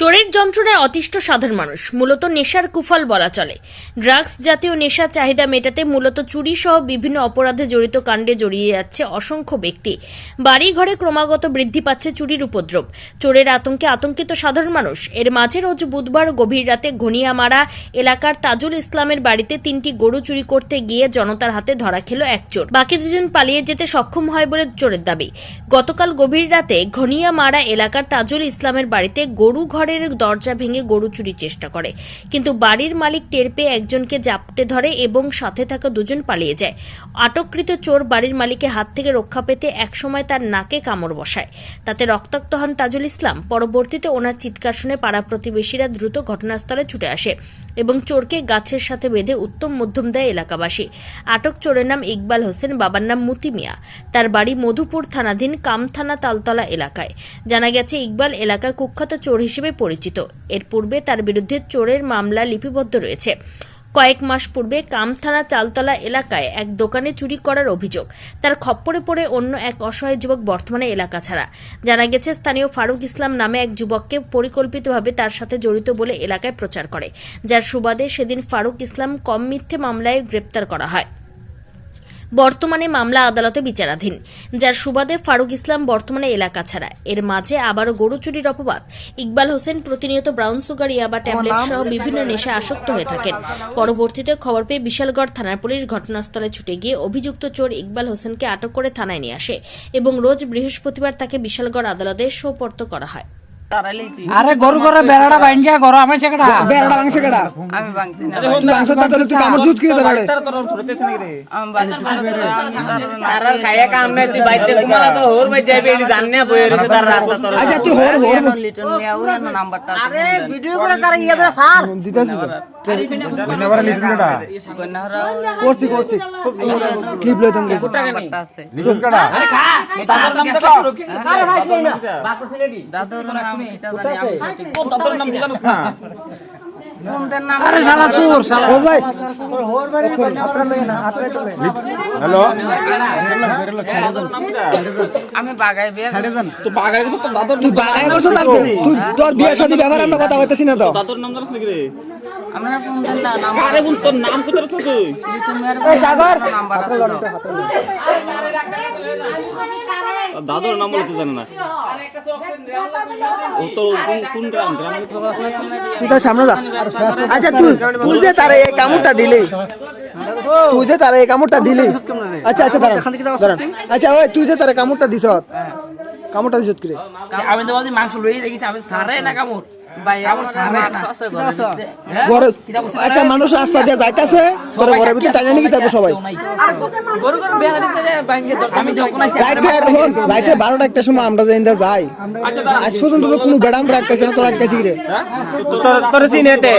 চোরের যন্ত্রণায় অতিষ্ঠ সাধারণ মানুষ। মূলত নেশার কুফল বলা চলে। ড্রাগস জাতীয় নেশা চাহিদা মেটাতে মূলত চুরি সহ বিভিন্ন অপরাধে জড়িত কাণ্ডে জড়িয়ে যাচ্ছে অসংখ্য ব্যক্তি। বাড়ি ঘরে ক্রমাগত বৃদ্ধি পাচ্ছে চুরির উপদ্রব। চোরের আতঙ্কে আতঙ্কিত সাধারণ মানুষ। এর মাঝে রোজ বুধবার গভীর রাতে ঘনিয়ামারা এলাকার তাজুল ইসলামের বাড়িতে তিনটি গরু চুরি করতে গিয়ে জনতার হাতে ধরা খেল এক চোর। বাকি দুজন পালিয়ে যেতে সক্ষম হয় বলে চোরের দাবি। গতকাল গভীর রাতে ঘনিয়ামারা এলাকার তাজুল ইসলামের বাড়িতে গরু ঘরের দরজা ভেঙে গরু চুরির চেষ্টা করে। কিন্তু বাড়ির মালিক টের পেয়ে একজনকে জাপটে ধরে এবং সাথে থাকা দুজন পালিয়ে যায়। আটককৃত চোর বাড়ির মালিকের হাত থেকে রক্ষা পেতে একসময় তার নাকে কামড় বসায়। তাতে রক্তাক্ত হন তাজুল ইসলাম। পরবর্তীতে ওনার চিৎকার শুনে পাড়া প্রতিবেশীরা দ্রুত ঘটনাস্থলে ছুটে আসে এবং চোরকে গাছের সাথে বেঁধে উত্তম মধ্যম দেয় এলাকাবাসী। আটক চোরের নাম ইকবাল হোসেন, বাবার নাম মুতি মিয়া। তার বাড়ি মধুপুর থানাধীন কামথানা তালতলা এলাকায়। জানা গেছে, ইকবাল এলাকায় কুখ্যাত চোর হিসেবে পরিচিত। এর পূর্বে তার বিরুদ্ধে চোরের মামলা লিপিবদ্ধ রয়েছে। কয়েক মাস পূর্বে কামথানা চালতলা এলাকায় এক দোকানে চুরি করার অভিযোগ। তার খপ্পরে পড়ে অন্য এক অসহায় যুবক বর্তমানে এলাকা ছাড়া। জানা গেছে, স্থানীয় ফারুক ইসলাম নামে এক যুবককে পরিকল্পিতভাবে তার সাথে জড়িত বলে এলাকায় প্রচার করে। যার সুবাদে সেদিন ফারুক ইসলাম কম মিথ্যে মামলায় গ্রেপ্তার করা হয়। বর্তমানে মামলা আদালতে বিচারাধীন যার সুবাদে ফারুক ইসলাম বর্তমানে এলাকা ছাড়া। এর মাঝে আবারও গরু চুরির অপবাদ। ইকবাল হোসেন প্রতিনিয়ত ব্রাউন সুগার ইয়াবা ট্যাবলেট সহ বিভিন্ন নেশায় আসক্ত হয়ে থাকেন। পরবর্তীতে খবর পেয়ে বিশালগড় থানার পুলিশ ঘটনাস্থলে ছুটে গিয়ে অভিযুক্ত চোর ইকবাল হোসেনকে আটক করে থানায় নিয়ে আসে এবং রোজ বৃহস্পতিবার তাকে বিশালগড় আদালতে সোপর্দ করা হয়। আরে গরু গরু বেড়াটা বাইঙ্গা গরু আমি সেটা বেড়াটা ভাঙছে কেডা আমি ভাঙছি না তুই ভাঙছ তা তুই জুত কিনে আর কাম নাই তুই বাইতে কুমারা তো হোর বাই যাইবে এলি জাননা বই তার রাস্তা তোর আচ্ছা, তুই হোর, হোর। লিটন মিয়া নাম্বারটা আরে ভিডিও করে করে ইয়া করে স্যার। দিতাছি তো। কন্যারা করছি করছি ক্লিপ লইতাম নাম নাম আরে শালা সুর শালা। বল ভাই। আমি বাগাই বিয়ে তুই বাগায় করছ তার তুই তোর বিয়ে শাদী ব্যাপার আমরা কথা হইতাছি না তো। নাম্বার আছে দাদুর নাম বলতে জানে না। তো তুই আচ্ছা তুই তুই যে তার এই কামড়টা দিলি। তুই যে তার এই কামড়টা দিলি। আচ্ছা আচ্ছা দাঁড়ান আচ্ছা ওই তুই যে তার কামড়টা দিছ কামড়টা দিছ কি আমি তো মাংস লই দেখিস আমি সারে না কামড়। ঘরে একটা মানুষ রাস্তা দিয়ে যাইতাছে ঘরে ঘরের ভিতরে টাইনে নাকি তারপর সবাই। রাইতে বারোটা একটা সময় আমরা যাই। যাই আজ পর্যন্ত তো কোনো বেড়াম রাখতেছে না তোর আটকাছি রে। তোর চিনেতে